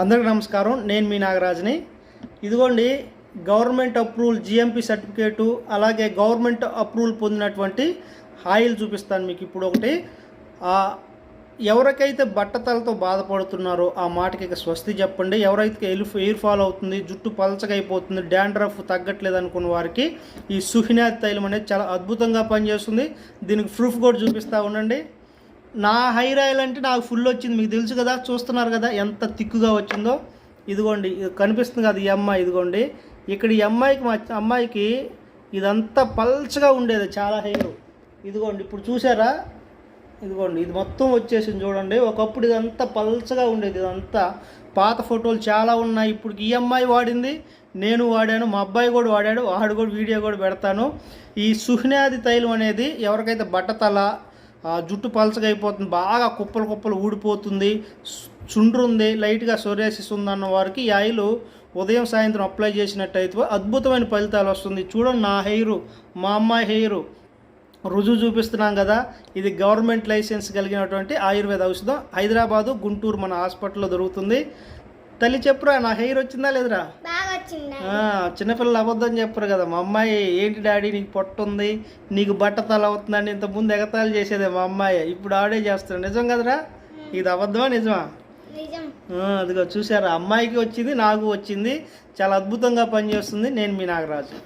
అందరికి నమస్కారం. నేను మీ నాగరాజుని. ఇదిగోండి గవర్నమెంట్ అప్రూవల్ జిఎంపి సర్టిఫికేటు అలాగే గవర్నమెంట్ అప్రూవల్ పొందినటువంటి ఆయిల్ చూపిస్తాను మీకు ఇప్పుడు ఒకటి. ఎవరికైతే బట్టతలతో బాధపడుతున్నారో ఆ మాటకి ఇక స్వస్తి చెప్పండి. ఎవరైతే ఎయిర్ ఎయిర్ ఫాల్ అవుతుంది జుట్టు పలచకైపోతుంది డాండ్రఫ్ తగ్గట్లేదు అనుకున్న వారికి ఈ సుహినాథ్ తైలం అనేది చాలా అద్భుతంగా పనిచేస్తుంది. దీనికి ప్రూఫ్ కూడా చూపిస్తూ ఉండండి. నా హెయిర్ ఆయిల్ అంటే నాకు ఫుల్ వచ్చింది. మీకు తెలుసు కదా చూస్తున్నారు కదా ఎంత తిక్కుగా వచ్చిందో. ఇదిగోండి కనిపిస్తుంది కదా ఈ అమ్మాయి ఇదిగోండి. ఇక్కడ ఈ అమ్మాయికి మా అమ్మాయికి ఇదంతా పల్చగా ఉండేది చాలా హెయిర్. ఇదిగోండి ఇప్పుడు చూసారా? ఇదిగోండి ఇది మొత్తం వచ్చేసింది చూడండి. ఒకప్పుడు ఇదంతా పల్చగా ఉండేది ఇదంతా. పాత ఫోటోలు చాలా ఉన్నాయి. ఇప్పుడు ఈ అమ్మాయి వాడింది నేను వాడాను మా అబ్బాయి కూడా వాడాడు వాడు కూడా వీడియో కూడా పెడతాను. ఈ సుహ్నాది తైలం అనేది ఎవరికైతే బట్టతల జుట్టు పలచగా అయిపోతుంది. బాగా కుప్పలు కుప్పలు ఊడిపోతుంది. చుండ్రుంది చుండ్రు ఉంది లైట్గా సోరియాసిస్ ఉందన్న వారికి ఈ ఆయిల్ ఉదయం సాయంత్రం అప్లై చేసినట్టయితే అద్భుతమైన ఫలితాలు వస్తుంది. చూడండి నా హెయిర్ మా అమ్మాయి హెయిరు. రుజువు చూపిస్తున్నాం కదా ఇది గవర్నమెంట్ లైసెన్స్ కలిగినటువంటి ఆయుర్వేద ఔషధం. హైదరాబాదు గుంటూరు మన హాస్పిటల్లో దొరుకుతుంది. తల్లి చెప్పురా నా హెయిర్ వచ్చిందా లేదురా? చిన్నపిల్లలు అబద్ధం చెప్పరు కదా. మా అమ్మాయి ఏంటి డాడీ నీకు పొట్ట ఉంది? నీకు బట్ట తల అవుతుందని ఇంత ముందు ఎగతాళి చేసేదే మా అమ్మాయి. ఇప్పుడు ఆడే చేస్తున్నాడు నిజం కదరా? ఇది అబద్ధమా నిజమా? అదిగో చూసారా అమ్మాయికి వచ్చింది నాకు వచ్చింది. చాలా అద్భుతంగా పనిచేస్తుంది. నేను మీ నాగరాజు.